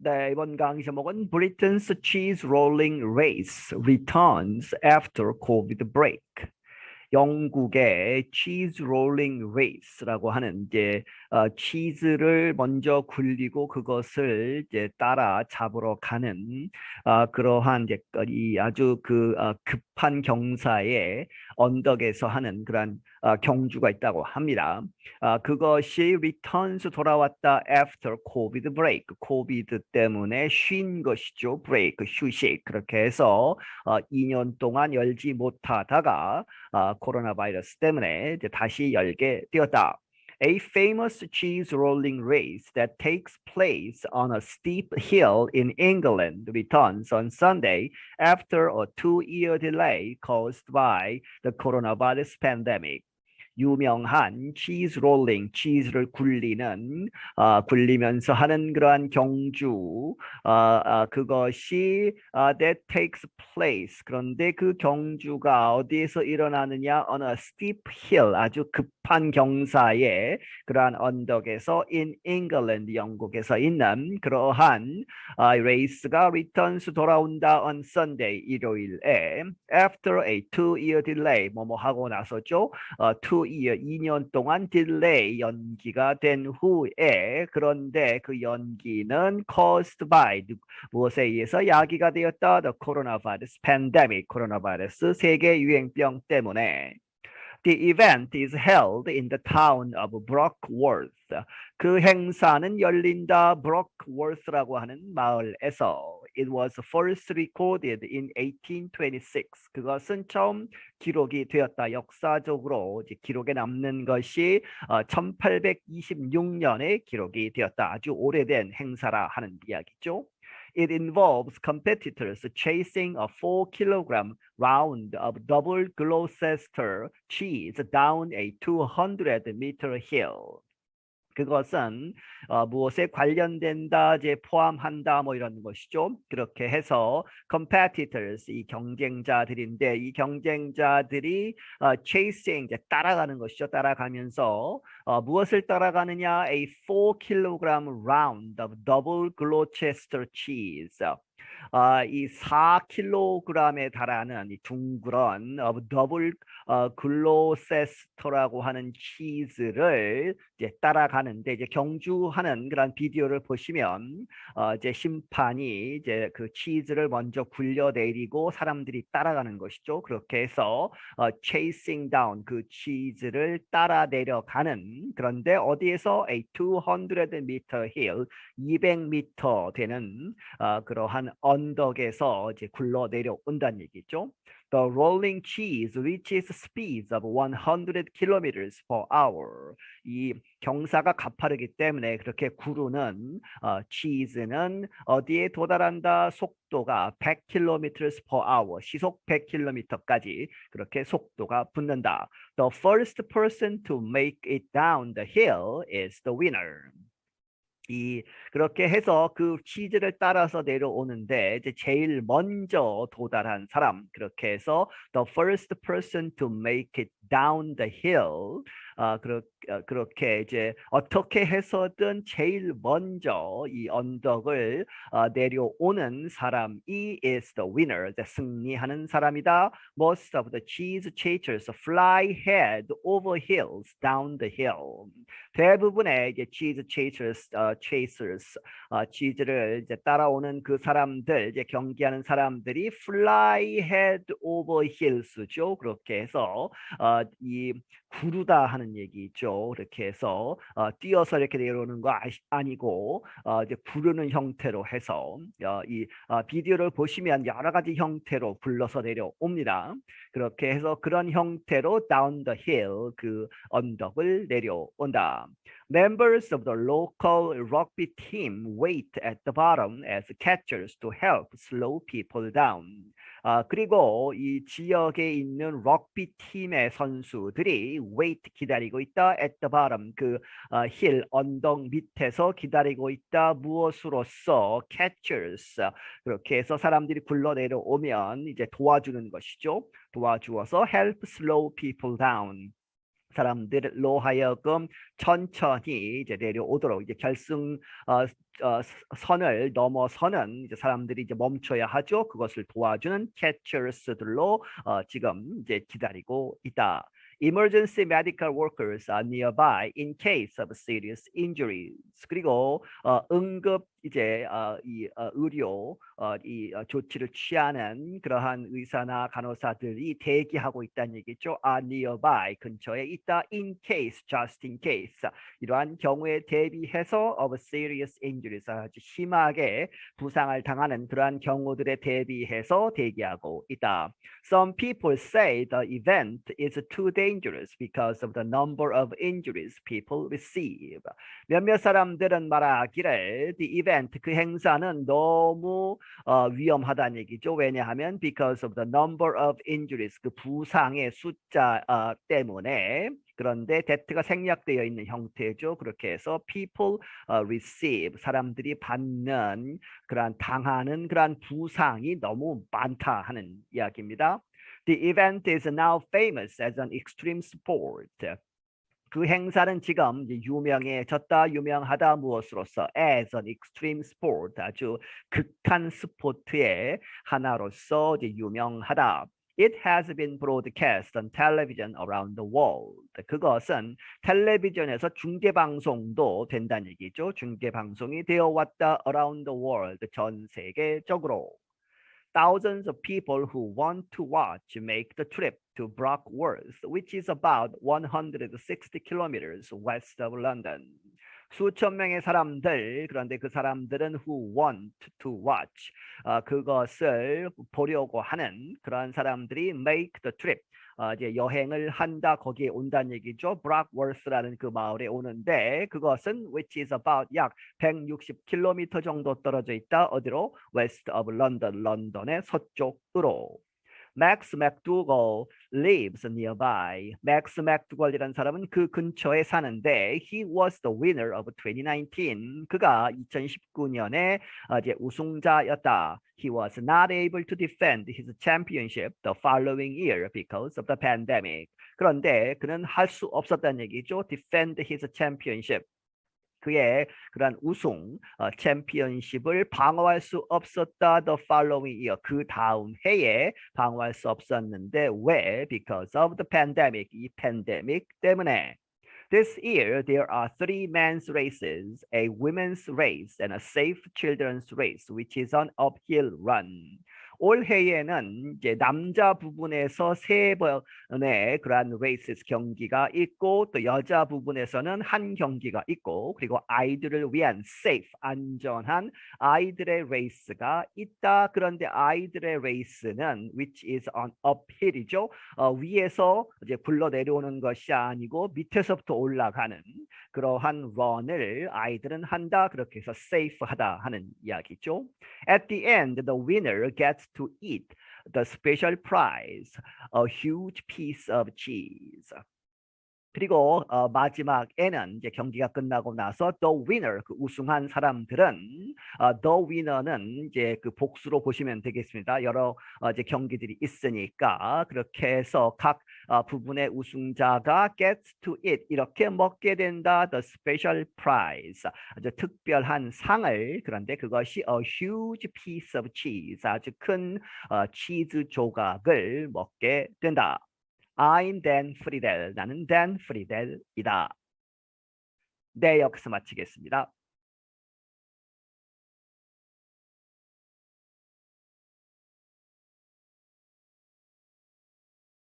네, 이번 강의 제목은 Britain's Cheese Rolling Race Returns After COVID Break. 영국의 치즈 롤링 레이스라고 하는 이제 어, 치즈를 먼저 굴리고 그것을 이제 따라 잡으러 가는 어, 그러한 이제 이 아주 그 어, 급한 경사의 언덕에서 하는 그러한 어, 경주가 있다고 합니다. 어, 그것이 returns 돌아왔다 after COVID break, 코비드 때문에 쉰 것이죠. break 휴식 그렇게 해서 어, 2년 동안 열지 못하다가 어, 코로나 바이러스 때문에 이제 다시 열게 되었다. A famous cheese rolling race that takes place on a steep hill in England returns on Sunday after a two-year delay caused by the coronavirus pandemic. 유명한 치즈 롤링, 치즈를 굴리는 어, 굴리면서 하는 그러한 경주. 어, 어, 그것이 어, that takes place. 그런데 그 경주가 어디에서 일어나느냐? On a steep hill 아주 급한 경사에 그러한 언덕에서 in England 영국에서 있는 그러한 어, 레이스가 returns 돌아온다 on Sunday 일요일에. After a two-year delay 뭐뭐 하고 나서죠? 어, two 2년 동안 딜레이 연기가 된 후에 그런데 그 연기는 caused by 무엇에 의해서 야기가 되었다? The coronavirus pandemic 코로나 바이러스 세계 유행병 때문에 The event is held in the town of Brockworth. 그 행사는 열린다 Brockworth라고 하는 마을에서 It was first recorded in 1826. 그것은 처음 기록이 되었다. 역사적으로 기록에 남는 것이 어, 1826년에 기록이 되었다. 아주 오래된 행사라 하는 이야기죠. It involves competitors chasing a 4 kilogram round of double Gloucester cheese down a 200 meter hill. 그것은 어, 무엇에 관련된다, 이제 포함한다, 뭐 이런 것이죠. 그렇게 해서 competitors 이 경쟁자들인데 이 경쟁자들이 어, chasing 이제 따라가는 것이죠. 따라가면서 어, 무엇을 따라가느냐? A 4 kilogram round of double Gloucester cheese. 어, 이 4kg에 달하는 이 둥그런 어, 더블 어, 글로세스터라고 하는 치즈를 이제 따라가는데 이제 경주하는 그런 비디오를 보시면 어, 이제 심판이 이제 그 치즈를 먼저 굴려 내리고 사람들이 따라가는 것이죠. 그렇게 해서 어, chasing down 그 치즈를 따라 내려가는 그런데 어디에서 a 200 meter hill 200m 되는 어, 그러한 언덕에서 이제 굴러 내려온다는 얘기죠. The rolling cheese reaches speeds of 100 kilometers per hour. 이 경사가 가파르기 때문에 그렇게 구르는 어, 치즈는 어디에 도달한다? 속도가 100 kilometers per hour, 시속 100km까지 그렇게 속도가 붙는다. The first person to make it down the hill is the winner. 이 그렇게 해서 그 치즈를 따라서 내려오는데 이제 제일 먼저 도달한 사람. 그렇게 해서 the first person to make it down the hill 아, 그렇, 어, 그렇게 이제 어떻게 해서든 제일 먼저 이 언덕을 어, 내려오는 사람이 is the winner, 승리하는 사람이다. Most of the cheese chasers fly head over hills down the hill. 대부분의 이제 cheese chasers, 어, chasers, 어, 치즈를 이제 따라오는 그 사람들, 이제 경기하는 사람들이 fly head over hills죠. 그렇게 해서 어, 이 구르다 하는 얘기 있죠. 이렇게 해서 어, 뛰어서 이렇게 내려오는 거 아니, 고 어, 이제 구르는 형태로 해서 어, 이 어, 비디오를 보시면 여러 가지 형태로 굴러서 내려옵니다. 그렇게 해서 그런 형태로 down the hill 그 언덕을 내려온다. Members of the local rugby team wait at the bottom as catchers to help slow people down. 아, 그리고 이 지역에 있는 럭비 팀의 선수들이 wait 기다리고 있다. At the bottom 그 어, 힐 언덕 밑에서 기다리고 있다. 무엇으로써? Catchers. 그렇게 해서 사람들이 굴러 내려오면 이제 도와주는 것이죠. 도와주어서 help slow people down. 사람들로 하여금 천천히 이제 내려오도록 이제 결승 어, 어, 선을 넘어서는 이제 사람들이 이제 멈춰야 하죠. 그것을 도와주는 캐처스들로 어, 지금 이제 기다리고 있다. Emergency medical workers are nearby in case of serious injuries. 그리고 어, 응급 이제 어, 이 어, 의료 어, 이 어, 조치를 취하는 그러한 의사나 간호사들이 대기하고 있다는 얘기죠. are nearby 근처에 있다. in case, just in case 이러한 경우에 대비해서 of serious injuries 아주 심하게 부상을 당하는 그러한 경우들에 대비해서 대기하고 있다. Some people say the event is too dangerous because of the number of injuries people receive. 몇몇 사람들은 말하기를 the event 그 행사는 너무 어, 위험하다는 얘기죠. 왜냐하면 because of the number of injuries 그 부상의 숫자 어, 때문에 그런데 that가 생략되어 있는 형태죠. 그렇게 해서 people 어, receive 사람들이 받는 그러한 당하는 그러한 부상이 너무 많다 하는 이야기입니다. The event is now famous as an extreme sport. 그 행사는 지금 유명해졌다, 유명하다 무엇으로서 as an extreme sport 아주 극한 스포츠의 하나로서 유명하다. It has been broadcast on television around the world. 그것은 텔레비전에서 중계 방송도 된다는 얘기죠. 중계 방송이 되어 왔다 around the world 전 세계적으로. Thousands of people who want to watch make the trip to Brockworth, which is about 160 kilometers west of London. 수천 명의 사람들 그런데 그 사람들은 who want to watch 어, 그것을 보려고 하는 그런 사람들이 make the trip 어, 이제 여행을 한다 거기에 온다는 얘기죠. 브락워스라는 그 마을에 오는데 그것은 which is about 약 160km 정도 떨어져 있다. 어디로? west of London, 런던의 서쪽으로. Max McDougall lives nearby. Max McDougall이라는 사람은 그 근처에 사는데 he was the winner of 2019. 그가 2019년에 이제 우승자였다. He was not able to defend his championship the following year because of the pandemic. 그런데 그는 할 수 없었다는 얘기죠. Defend his championship. 그의 그러한 우승 어, 챔피언십을 방어할 수 없었다 the following year 그 다음 해에 방어할 수 없었는데 왜 because of the pandemic 이 팬데믹 때문에 This year there are three men's races, a women's race, and a safe children's race, which is an uphill run. 올해에는 이제 남자 부분에서 세 번의 그러한 레이스 경기가 있고 또 여자 부분에서는 한 경기가 있고 그리고 아이들을 위한 safe 안전한 아이들의 레이스가 있다. 그런데 아이들의 레이스는 which is on uphill이죠. 어, 위에서 이제 굴러 내려오는 것이 아니고 밑에서부터 올라가는 그러한 런을 아이들은 한다. 그렇게 해서 safe하다 하는 이야기죠. At the end, the winner gets to eat the special prize, a huge piece of cheese. 그리고 어, 마지막에는 이제 경기가 끝나고 나서 the winner 그 우승한 사람들은 어, the winner는 이제 그 복수로 보시면 되겠습니다. 여러 어, 이제 경기들이 있으니까 그렇게 해서 각 어, 부분의 우승자가 gets to eat 이렇게 먹게 된다. the special prize 아주 특별한 상을 그런데 그것이 a huge piece of cheese 아주 큰 어, 치즈 조각을 먹게 된다. I'm Dan Friedel. 나는 Dan Friedel이다. 네, 여기서 마치겠습니다.